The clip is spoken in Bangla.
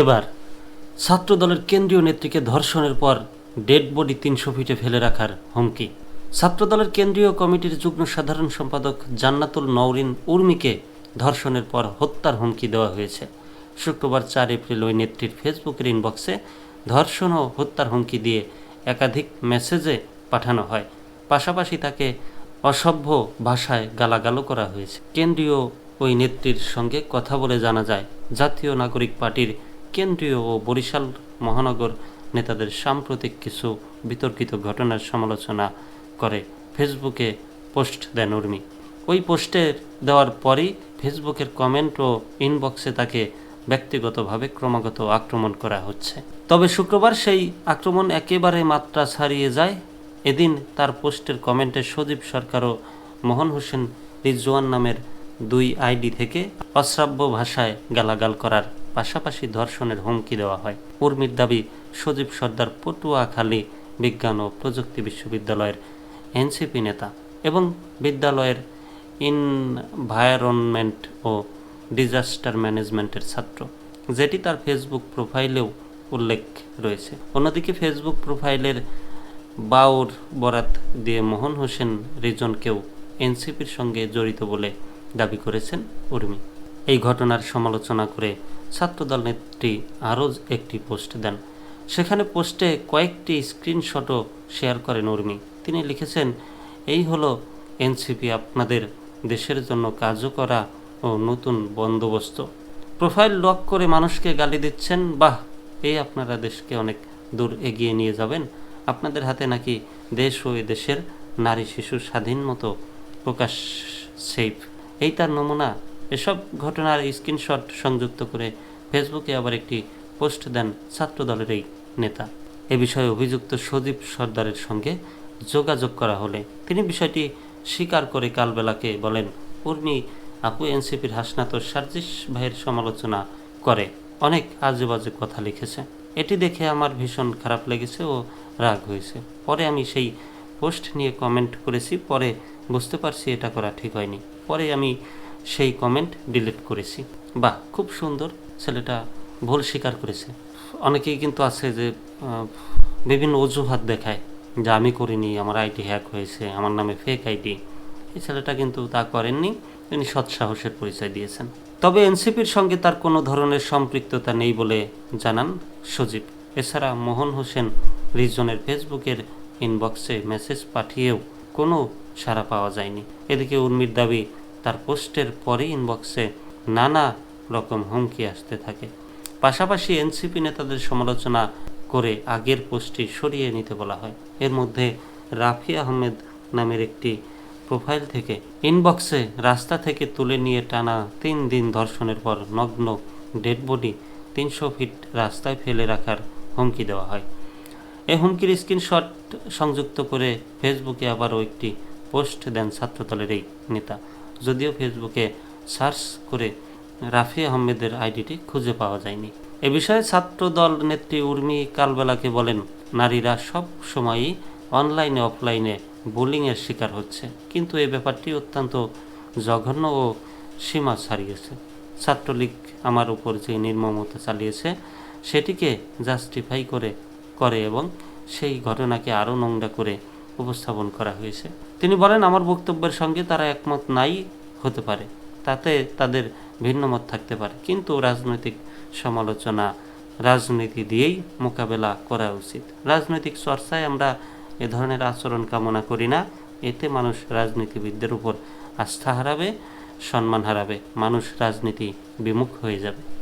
এবার, ছাত্রদলের কেন্দ্রীয় নেত্রীকে ধর্ষণের পর ডেড বডি তিনশো ফিটে ফেলে রাখার হুমকি। ছাত্রদলের কেন্দ্রীয় কমিটির যুগ্ম সাধারণ সম্পাদক জান্নাতুল নওরিন উর্মিকে ধর্ষণের পর হত্যার হুমকি দেওয়া হয়েছে। শুক্রবার চার এপ্রিল ওই নেত্রীর ফেসবুকের ইনবক্সে ধর্ষণ ও হত্যার হুমকি দিয়ে একাধিক মেসেজে পাঠানো হয়। পাশাপাশি তাকে অসভ্য ভাষায় গালাগালও করা হয়েছে। কেন্দ্রীয় ওই নেত্রীর সঙ্গে কথা বলে জানা যায়, জাতীয় নাগরিক পার্টির কেন্দ্রীয় ও বরিশাল মহানগর নেতাদের সাম্প্রতিক কিছু বিতর্কিত ঘটনার সমালোচনা করে ফেসবুকে পোস্ট দেন উর্মি ওই পোস্টের দেওয়ার পরই ফেসবুকের কমেন্ট ও ইনবক্সে তাকে ব্যক্তিগতভাবে ক্রমাগত আক্রমণ করা হচ্ছে। তবে শুক্রবার সেই আক্রমণ একেবারে মাত্রা ছাড়িয়ে যায়। এদিন তার পোস্টের কমেন্টে সজীব সরকার ও মোহন হোসেন রিজওয়ান নামের দুই আইডি থেকে অশ্রাব্য ভাষায় গালাগাল করার পাশাপাশি ধর্ষণের হুমকি দেওয়া হয়। উর্মির দাবি, সজীব সর্দার পটুয়াখালী বিজ্ঞান ও প্রযুক্তি বিশ্ববিদ্যালয়ের এনসিপি নেতা এবং বিদ্যালয়ের ইনভায়রনমেন্ট ও ডিজাস্টার ম্যানেজমেন্টের ছাত্র, যেটি তার ফেসবুক প্রোফাইলেও উল্লেখ রয়েছে। অন্যদিকে ফেসবুক প্রোফাইলের বাউর বরাত দিয়ে মোহন হোসেন রিজনকেও এনসিপির সঙ্গে জড়িত বলে দাবি করেছেন উর্মি। এই ঘটনার সমালোচনা করে ছাত্রদল নেত্রী আরও একটি পোস্ট দেন। সেখানে পোস্টে কয়েকটি স্ক্রিনশটও শেয়ার করেন উর্মি। তিনি লিখেছেন, এই হলো এনসিপি, আপনাদের দেশের জন্য কাজও করা ও নতুন বন্দোবস্ত। প্রোফাইল লক করে মানুষকে গালি দিচ্ছেন, বাহ এই আপনারা দেশকে অনেক দূর এগিয়ে নিয়ে যাবেন। আপনাদের হাতে নাকি দেশ ও দেশের নারী শিশু স্বাধীন মতো প্রকাশ সেফ। এই তার নমুনা এসব ঘটনার স্ক্রিনশট সংযুক্ত করে ফেসবুকে আবার একটি পোস্ট দেন ছাত্রদলের এই নেতা। এ বিষয়ে অভিযুক্ত সদীপ সর্দারের সঙ্গে যোগাযোগ করা হলে তিনি বিষয়টি স্বীকার করে কালবেলাকে বলেন, উর্মি, আপু এনসিপির হাসনাত সার্জিস ভাইয়ের সমালোচনা করে। অনেক আজে বাজে কথা লিখেছে। এটি দেখে আমার ভীষণ খারাপ লেগেছে ও রাগ হয়েছে। পরে আমি সেই পোস্ট নিয়ে কমেন্ট করেছি, পরে বুঝতে পারছি এটা করা ঠিক হয়নি। পরে আমি সেই কমেন্ট ডিলিট করেছি। বাহ, খুব সুন্দর ছেলেটা ভুল স্বীকার করেছে। অনেকেই কিন্তু আছে যে বিভিন্ন অজুহাত দেখায় যে আমি করিনি, আমার আইডি হ্যাক হয়েছে, আমার নামে ফেক আইডি। এই ছেলেটা কিন্তু তা করেননি, তিনি সৎ সাহসের পরিচয় দিয়েছেন। তবে এনসিপির সঙ্গে তার কোনো ধরনের সম্পৃক্ততা নেই বলে জানান সজীব। এছাড়া মোহন হোসেন রিজনের ফেসবুকের ইনবক্সে মেসেজ পাঠিয়েও কোনো সাড়া পাওয়া যায়নি। এদিকে উর্মির দাবি তার পোস্টের পরে ইনবক্সে নানা রকম হুমকি আসতে থাকে। পাশাপাশি এনসিপি নেতাদের সমালোচনা করে আগের পোস্টটি সরিয়ে নিতে বলা হয়। এর মধ্যে রাফি আহমেদ নামের একটি প্রোফাইল থেকে ইনবক্সে রাস্তা থেকে তুলে নিয়ে টানা তিন দিন ধর্ষণের পর নগ্ন ডেড বডি তিনশো ফিট রাস্তায় ফেলে রাখার হুমকি দেওয়া হয়। এই হুমকির স্ক্রিনশট সংযুক্ত করে ফেসবুকে আবারও একটি পোস্ট দেন ছাত্রদলের এই নেতা। যদিও ফেসবুকে সার্চ করে রাফি আহমেদের আইডিটি খুঁজে পাওয়া যায়নি। এ বিষয়ে ছাত্রদল নেত্রী উর্মি কালবেলাকে বলেন, নারীরা সব সময়ই অনলাইনে অফলাইনে বুলিংয়ের শিকার হচ্ছে। কিন্তু এই ব্যাপারটি অত্যন্ত জঘন্য ও সীমা ছাড়িয়েছে। ছাত্রলীগ আমার উপর যে নির্মমতা চালিয়েছে, সেটিকে জাস্টিফাই করে করে এবং সেই ঘটনাকে আরও নোংরা করে উপস্থাপন করা হয়েছে। তিনি বলেন, আমার বক্তব্যের সঙ্গে তারা একমত নাই হতে পারে। তাতে তাদের ভিন্ন মত থাকতে পারে। কিন্তু রাজনৈতিক সমালোচনা, রাজনীতি দিয়েই মোকাবেলা করা উচিত। রাজনৈতিক চর্চায় আমরা এ ধরনের আচরণ কামনা করি না। এতে মানুষ রাজনীতিবিদদের উপর আস্থা হারাবে, সম্মান হারাবে। মানুষ রাজনীতি বিমুখ হয়ে যাবে।